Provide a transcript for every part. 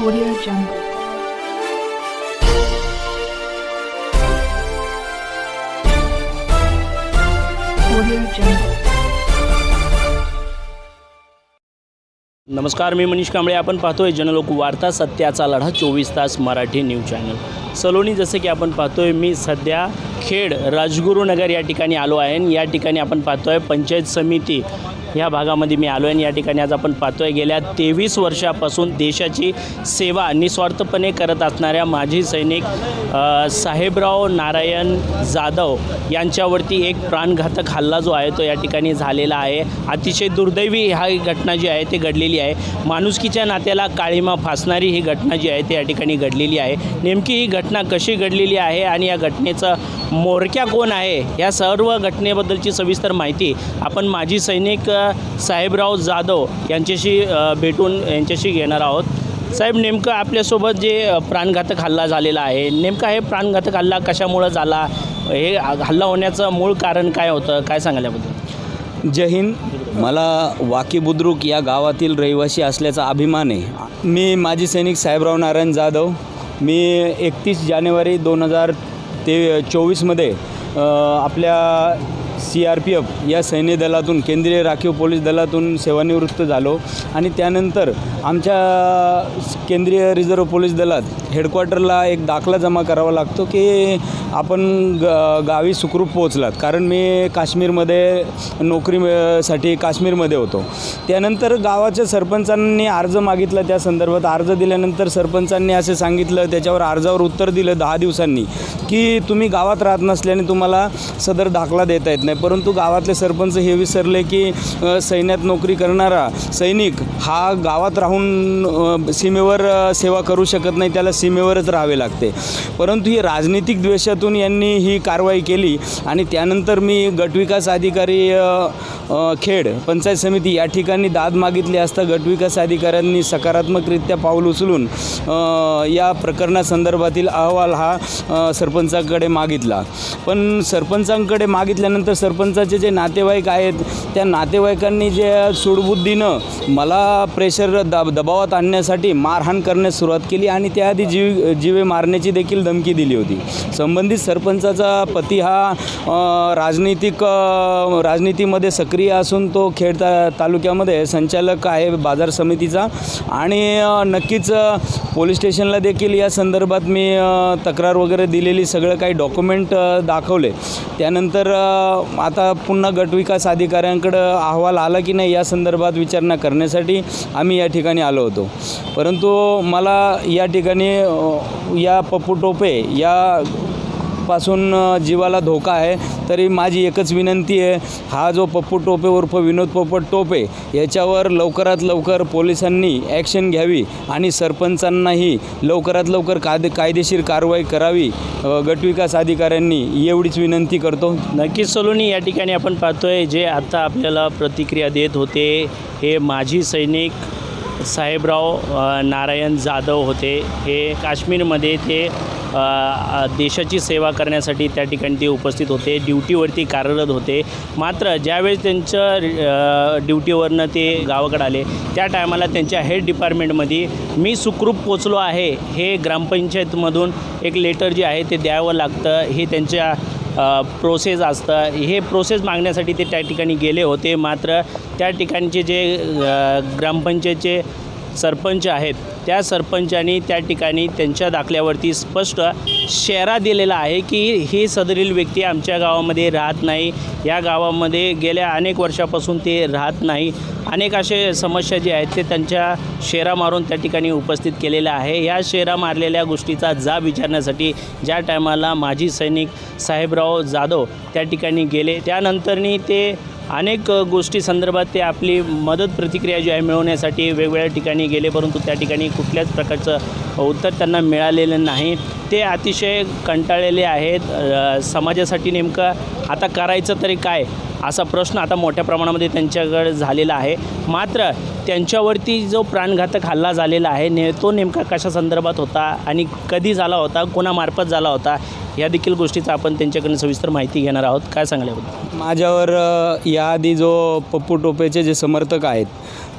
Audio Jungle. Audio Jungle. नमस्कार मी मनीष कांबळे आपण पाहतोय जनलोक वार्ता सत्याचा लढा चोवीस तास मराठी न्यूज चॅनल सलोनी जसं की आपण पाहतोय मी सध्या खेड राजगुरुनगर या ठिकाणी आलो आहे या ठिकाणी आपण पाहतोय पंचायत समिती ह्या भागामध्ये मी आलो आहे आणि या ठिकाणी आज आपण पाहतोय गेल्या तेवीस वर्षापासून देशाची सेवा निस्वार्थपणे करत असणाऱ्या माजी सैनिक साहेबराव नारायण जाधव यांच्यावरती एक प्राणघातक हल्ला जो आहे तो या ठिकाणी झालेला आहे. अतिशय दुर्दैवी हा घटना जी आहे ती घडलेली आहे. माणुसकीच्या नात्याला काळीमा फासणारी ही घटना जी आहे ती या ठिकाणी घडलेली आहे. नेमकी ही घटना कशी घडलेली आहे आणि या घटनेचं मोरक्या कोण आहे? या सर्व घटनेबद्दलची सविस्तर माहिती आपण माजी सैनिक साहेबराव जाधव यांच्याशी भेटून यांच्याशी घेणार आहोत. साहेब नेमकं आपल्यासोबत जे प्राणघातक हल्ला झालेला आहे नेमका हे प्राणघातक हल्ला कशामुळं झाला? हे हल्ला होण्याचं मूळ कारण काय होतं? काय सांगल्याबद्दल जय हिंद. मला वाकी बुद्रुक या गावातील रहिवासी असल्याचा अभिमान आहे. मी माजी सैनिक साहेबराव नारायण जाधव. मी एकतीस जानेवारी दोन हजार ते चोवीसमध्ये आपल्या सी आर पी एफ या सैन्य दलातून केंद्रीय राखीव पोलीस दलातून सेवानिवृत्त झालो. आणि त्यानंतर आमच्या केंद्रीय रिझर्व्ह पोलीस दलात हेडक्वार्टरला एक दाखला जमा करावा लागतो की आपण ग गावी सुखरूप पोहोचलात. कारण मी काश्मीरमध्ये नोकरीसाठी काश्मीरमध्ये होतो. त्यानंतर गावाच्या सरपंचांनी अर्ज मागितला त्या संदर्भात. अर्ज दिल्यानंतर सरपंचांनी असे सांगितलं त्याच्यावर अर्जावर उत्तर दिलं दहा दिवसांनी की तुम्ही गावात राहत नसल्याने तुम्हाला सदर दाखला देता येत नाही. परंतु गावातले सरपंच हे विसरले की सैन्यात नोकरी करणारा सैनिक हा गावात राहून सीमेवर सेवा करू शकत नाही त्याला सीमेवरच राहावे लागते. परंतु ही राजनीतिक द्वेषातून यांनी ही कारवाई केली आणि त्यानंतर मी गटविकास अधिकारी खेड पंचायत समिती या ठिकाणी दाद मागितली असता गटविकास अधिकाऱ्यांनी सकारात्मकरित्या पाऊल उचलून या प्रकरणासंदर्भातील अहवाल हा सरपंचाकडे मागितला. पण सरपंचांकडे मागितल्यानंतर सरपंचाचे जे नातेवाईक आहेत त्या नातेवाईकांनी जे सूडबुद्धीनं मला प्रेशर दब दबावात आणण्यासाठी मारहाण करण्यास सुरुवात केली आणि त्याआधी जीव जीवे मारण्याची देखील धमकी दिली होती. संबंधित सरपंचाचा पती हा राजनीतिक राजनीतीमध्ये सक्रिय असून तो खेड ता तालुक्यामध्ये संचालक आहे बाजार समितीचा आणि नक्कीच पोलीस स्टेशनला देखील या संदर्भात मी तक्रार वगैरे दिलेली सगळं काही डॉक्युमेंट दाखवले. त्यानंतर आता पुन्हा गटविकास अधिकाऱ्यांकडं अहवाल आला की नाही या संदर्भात विचारणा करण्यासाठी आम्ही या ठिकाणी आलो होतो. परंतु मला या ठिकाणी या पप्पू टोपे या पासून जीवाला धोका आहे तरी माझी एकच विनंती आहे हा जो पप्पू टोपे उर्फ विनोद पोपट टोपे याच्यावर लवकरात लवकर पोलिसांनी ॲक्शन घ्यावी आणि सरपंचांनाही लवकरात लवकर कायदे कायदेशीर कारवाई करावी गटविकास अधिकाऱ्यांनी एवढीच विनंती करतो. नक्कीच सलोनी या ठिकाणी आपण पाहतोय जे आता आपल्याला प्रतिक्रिया देत होते हे माझी सैनिक साहेबराव नारायण जाधव होते. हे काश्मीरमध्ये ते देशाची सेवा करण्यासाठी त्या ठिकाणी ते उपस्थित होते. ड्युटीवरती कार्यरत होते. मात्र ज्यावेळेस त्यांचं ड्युटीवरनं ते गावाकडे आले त्या टायमाला त्यांच्या हेड डिपार्टमेंटमध्ये मी सुखरूप पोचलो आहे. हे ग्रामपंचायतमधून एक लेटर जे आहे ते द्यावं लागतं. हे त्यांच्या प्रोसेस असतं. हे प्रोसेस मागण्यासाठी ते त्या ठिकाणी गेले होते. मात्र त्या ठिकाणचे जे ग्रामपंचायतचे सरपंच आहेत त्या सरपंचांनी त्या ठिकाणी त्यांच्या दाखल्यावरती स्पष्ट शेरा दिलेला आहे की ही सदरील व्यक्ती आमच्या गावामध्ये राहत नाही. या गावामध्ये गेल्या अनेक वर्षापासून ते राहत नाही. अनेक असे समस्या जे आहेत ते त्यांच्या शेरा मारून त्या ठिकाणी उपस्थित केलेल्या आहे. या शेरा मारलेल्या गोष्टीचा जाब विचारण्यासाठी ज्या टायमाला माजी सैनिक साहेबराव जाधव त्या ठिकाणी गेले त्यानंतरनी ते अनेक गोष्टी संदर्भात ते आपली मदत प्रतिक्रिया जी आहे मिळवण्यासाठी वेगवेगळ्या ठिकाणी गेले परंतु त्या ठिकाणी कुठल्याच प्रकारचं उत्तर त्यांना मिळालेलं नाही. ते अतिशय कंटाळलेले आहेत. समाजासाठी नेमकं आता करायचं तरी काय असा प्रश्न आता मोठ्या प्रमाणामध्ये त्यांच्याकडे झालेला आहे. मात्र त्यांच्यावरती जो प्राणघातक हल्ला झालेला आहे ने तो नेमका कशा संदर्भात होता आणि कधी झाला होता कोणामार्फत झाला होता या देखील गोष्टीचा आपण त्यांच्याकडून सविस्तर माहिती घेणार आहोत. काय सांगल्याबद्दल माझ्यावर याआधी जो पप्पू टोपेचे जे समर्थक आहेत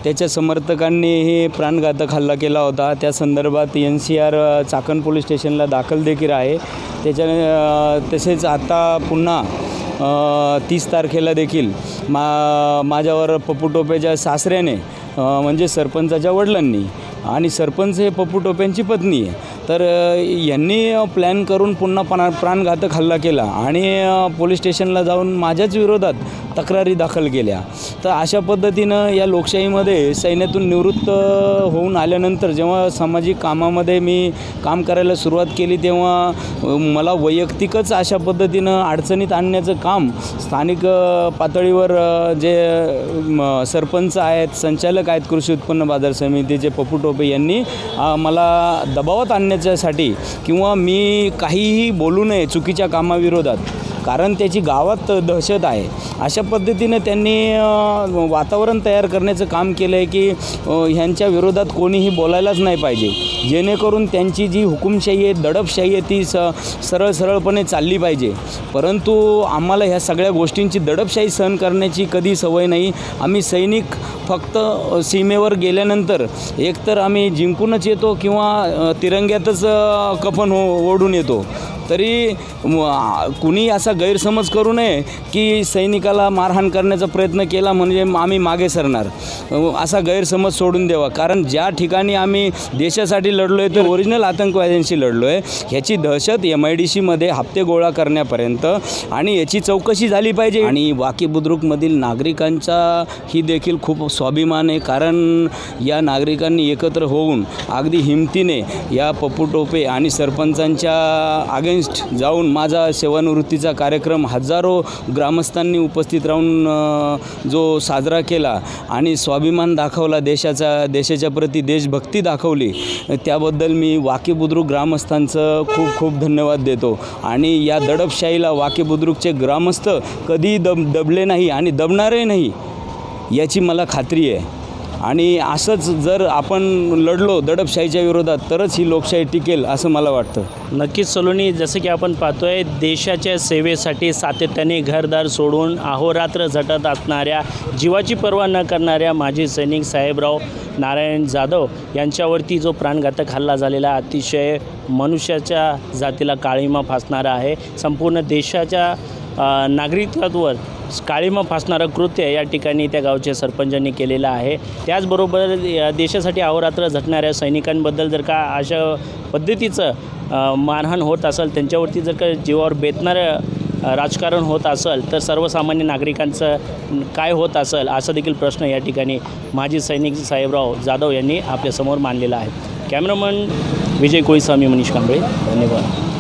त्याच्या समर्थकांनी हे प्राणघातक हल्ला केला होता. त्या संदर्भात N C R Chakan police स्टेशनला दाखल देखील आहे. त्याच्या तसेच आता पुन्हा तीस तारखेला देखील मा माझ्यावर पप्पू टोपेच्या सासऱ्याने म्हणजे सरपंचाच्या वडिलांनी आणि सरपंच हे पप्पू टोप्यांची पत्नी आहे. तर यांनी प्लॅन करून पुन्हा पणा प्राणघातक हल्ला केला. आणि पोलीस स्टेशनला जाऊन माझ्याच विरोधात तक्रारी दाखल केल्या. तर अशा पद्धतीनं या लोकशाहीमध्ये सैन्यातून निवृत्त होऊन आल्यानंतर जेव्हा सामाजिक कामामध्ये मी काम करायला सुरुवात केली तेव्हा मला वैयक्तिकच अशा पद्धतीनं अडचणीत आणण्याचं काम स्थानिक पातळीवर जे म, सरपंच आहेत संचालक आहेत कृषी उत्पन्न बाजार समितीचे पप्पू टोपे यांनी मला दबावात आणण्याच्यासाठी किंवा मी काहीही बोलू नये चुकीच्या कामाविरोधात कारण त्याची गावात दहशत आहे. अशा पद्धतीनं त्यांनी वातावरण तयार करण्याचं काम केलं आहे की ह्यांच्या विरोधात कोणीही बोलायलाच नाही पाहिजे. जेणेकरून त्यांची जी हुकुमशाही आहे दडपशाही आहे ती स सरळ सरळपणे चालली पाहिजे. परंतु आम्हाला ह्या सगळ्या गोष्टींची दडपशाही सहन करण्याची कधी सवय नाही. आम्ही सैनिक फक्त सीमेवर गेल्यानंतर एकतर आम्ही जिंकूनच येतो किंवा तिरंग्यातच कफन हो ओढून येतो. तरी कुणी असा गैरसमज करू नये की सैनिकाला मारहाण करण्याचा प्रयत्न केला म्हणजे आम्ही मागे सरणार. असा गैरसमज सोडून द्यावा. कारण ज्या ठिकाणी आम्ही देशासाठी लढलो आहे तर ओरिजिनल आतंकवाद्यांशी लढलो आहे ह्याची दहशत एम आय डी सीमध्ये हप्ते गोळा करण्यापर्यंत आणि याची चौकशी झाली पाहिजे. आणि वाकी बुद्रुकमधील नागरिकांचा ही देखील खूप स्वाभिमान आहे. कारण या नागरिकांनी एकत्र होऊन अगदी हिमतीने या पप्पू टोपे आणि सरपंचांच्या अगेन्स्ट जाऊन माझा सेवानिवृत्तीचा कार्यक्रम हजारो ग्रामस्थांनी उपस्थित राहून जो साजरा केला आणि स्वाभिमान दाखवला देशाचा देशाच्या प्रती देशभक्ती दाखवली त्याबद्दल मी वाकी बुद्रुक ग्रामस्थांचं खूप खूप धन्यवाद देतो. आणि या दडपशाहीला वाकी बुद्रुकचे ग्रामस्थ कधीही दब दबले नाही आणि दबणारही नाही याची मला खात्री आहे. आणि असंच जर आपण लढलो दडपशाहीच्या विरोधात तरच ही लोकशाही टिकेल असं मला वाटतं. नक्कीच सलोनी जसं की आपण पाहतोय देशाच्या सेवेसाठी सातत्याने घरदार सोडून अहोरात्र झटत असणाऱ्या जीवाची पर्वा न करणाऱ्या माजी सैनिक साहेबराव नारायण जाधव यांच्यावरती जो प्राणघातक हल्ला झालेला अतिशय मनुष्याच्या जातीला काळीमा फासणारा आहे. संपूर्ण देशाच्या नागरिकत्वावर काळीमा फासणारं कृत्य या ठिकाणी त्या गावच्या सरपंचांनी केलेलं आहे. त्याचबरोबर या देशासाठी अहोरात्र झटणाऱ्या सैनिकांबद्दल जर का अशा पद्धतीचं मानहान मारहाण होत असेल त्यांच्यावरती जर का जीवावर बेतणारं राजकारण होत असेल तर सर्वसामान्य नागरिकांचं काय होत असेल असा देखील प्रश्न या ठिकाणी माजी सैनिक साहेबराव जाधव यांनी आपल्यासमोर मांडलेला आहे. कॅमेरामन विजय कोळीस्वामी मनीष कांबळे धन्यवाद.